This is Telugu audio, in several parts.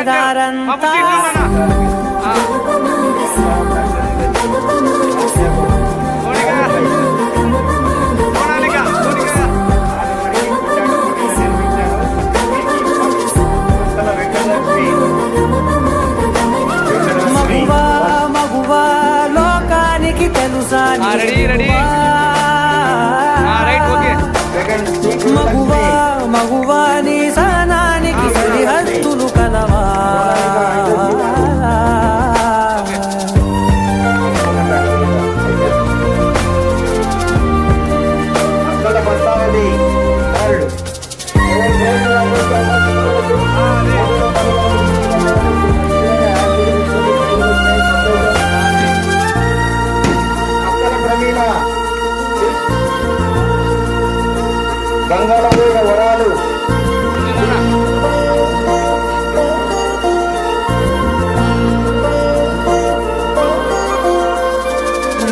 వెళ్ళేదారంతా మగువా మగువా లోకానికి తెలుసా రెడీ, రెడీ. బంగాళాదేవ వరాలు.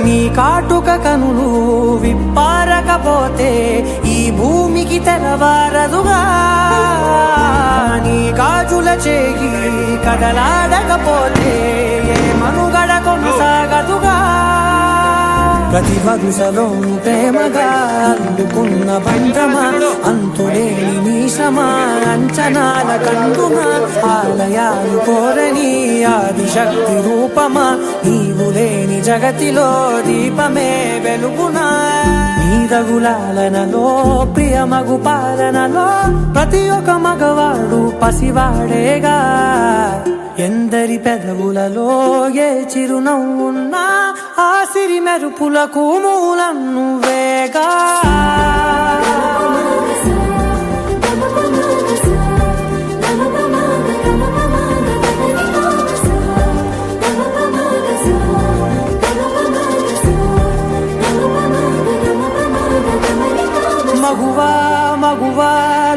నీ కాటుక కనులు విప్పారకపోతే ఈ భూమికి తెలవారదుగా నీ కాజుల చేయి కదలాడకపోతే ప్రతి వరుసలో ప్రేమగా అల్లుకున్న బంధమా అంతులేని నీశమా అంచనాల కందుమా ఆలయాలు కోరని ఆదిశక్తి రూపమా నీవు లేని జగతిలో దీపమే వెలుగునా. నీదగులాలనలో ప్రియమగు పాలనలో ప్రతి ఒక్క మగవాడు పసివాడేగా. ఎందరి పెదవులలో ఏ చిరునవ్వున్నా ఆసిరి మెరుపులకు మూలం నువ్వేగా మగువా మగువా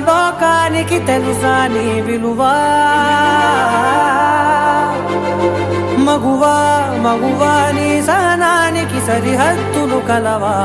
లోకానికి తెలుసా నీ విలువా? మగువా మగువా నీ సహనానికి సరిహద్దులు కలవా